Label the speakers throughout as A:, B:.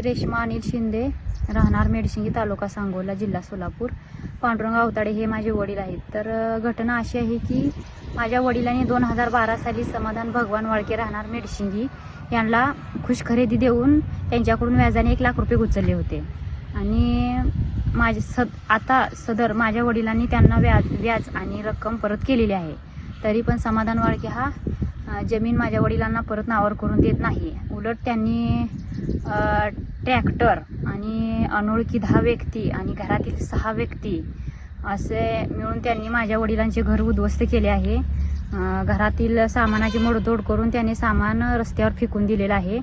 A: मी रेश्मा अनिल शिंदे राहणार मेडशिंगी तालुका सांगोला जिल्हा सोलापूर. पांडुरंग अवताडे हे माझे वडील आहेत. तर घटना अशी आहे की माझ्या वडिलांनी दोन हजार बारा साली समाधान भगवान वाळके राहणार मेडशिंगी यांना खुश खरेदी देऊन त्यांच्याकडून व्याजाने एक लाख रुपये उचलले होते. आणि माझे सद आता सदर माझ्या वडिलांनी त्यांना व्याज व्याज आणि रक्कम परत केलेली आहे. तरी पण समाधान वाळके हा जमीन माझ्या वडिलांना परत नावावर करून देत नाही. उलट त्यांनी ट्रॅक्टर आणि अनोळखी दहा व्यक्ती आणि घरातील सहा व्यक्ती असे मिळून त्यांनी माझ्या वडिलांचे घर उद्ध्वस्त केले आहे. घरातील सामानाची मोडतोड करून त्यांनी सामान रस्त्यावर फेकून दिलेलं आहे.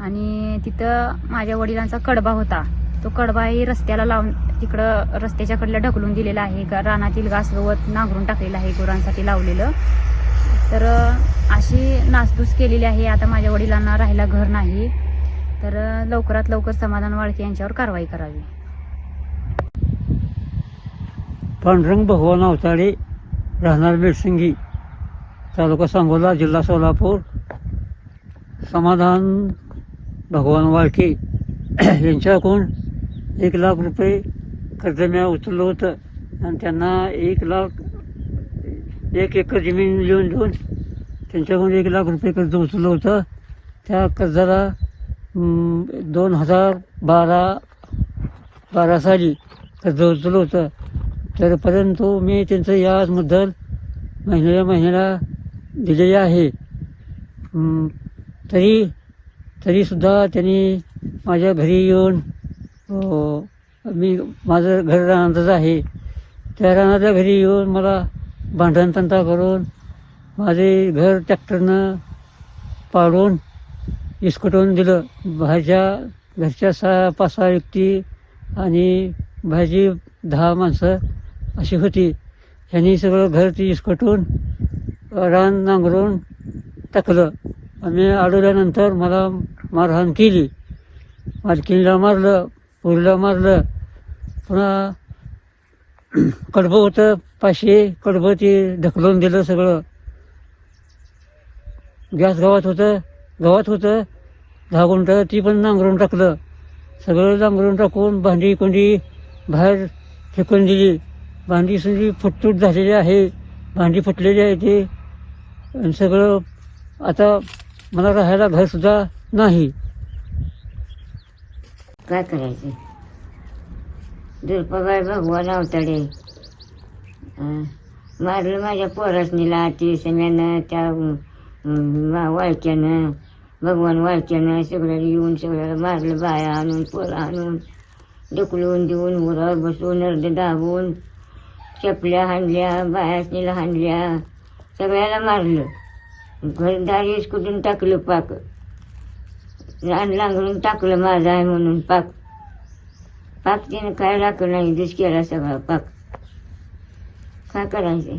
A: आणि तिथं माझ्या वडिलांचा कडबा होता. तो कडबाही रस्त्याला लावून तिकडं रस्त्याच्या कडला ढकलून दिलेला आहे. रानातील घास गवत नांगरून टाकलेलं आहे गुरांसाठी लावलेलं. तर अशी नासधूस केलेली आहे. आता माझ्या वडिलांना राहायला घर नाही. तर लवकरात लवकर समाधान वाळके यांच्यावर कारवाई करावी.
B: पांडुरंग भगवान अवताडे राहणार बेडसिंगी तालुका सांगोला जिल्हा सोलापूर. समाधान भगवान वाळके यांच्याकडून एक लाख रुपये कर्ज मी उचललं होतं. आणि त्यांना एक लाख एक एकर जमीन लिहून देऊन त्यांच्याकडून एक लाख रुपये कर्ज उचललं होतं. त्या कर्जाला दोन हजार बारा बारा साली तर उचललं होतं. तर परंतु मी त्यांचं याबद्दल महिन्याला महिन्याला दिलेले आहे. तरी तरीसुद्धा त्यांनी माझ्या घरी येऊन मी माझं घर रानातच आहे. त्या रानाच्या घरी येऊन मला भांडणतंता करून माझे घर ट्रॅक्टरनं पाडून इस्कटवून दिलं. भाज्या घरच्या सहा पाच सहा व्यक्ती आणि भाजी दहा माणसं अशी होती. ह्यांनी सगळं घर ती इस्कटून रान नांगरून टाकलं. आम्ही अडवल्यानंतर मला मारहाण केली. मालकीणीला मारलं पुरीला मारलं. पुन्हा कडबं होतं पाचशे कडबं ते ढकलून दिलं सगळं. गॅस गावात होतं गावात होतं दहा गुंठ ती पण नांगरून टाकलं. सगळं नांगरून टाकून भांडी कोंडी बाहेर फेकून दिली. भांडी सुंदी फुटतूट झालेली आहे. भांडी फुटलेली आहे ते. आणि सगळं आता मला राहायला घरसुद्धा नाही.
C: काय करायचं? दुर्पगार भगवान अवतडे. मारलं माझ्या पोरासनीला ती सगळ्यानं त्या वाळक्यानं. भगवान वाळक्यानं सगळ्याला येऊन सगळ्याला मारलं बाया आणून पोरं आणून ढकलून देऊन उरावर बसून अर्ध दाबून चपल्या हाणल्या बायासनीला हाणल्या सगळ्याला मारलं. घरदारी कुठून टाकलं पाक? रान लांगडून टाकलं माझं आहे म्हणून पाक. पाक तिने काय राखलं नाही दिस केला सगळा पाक. काय करायचं?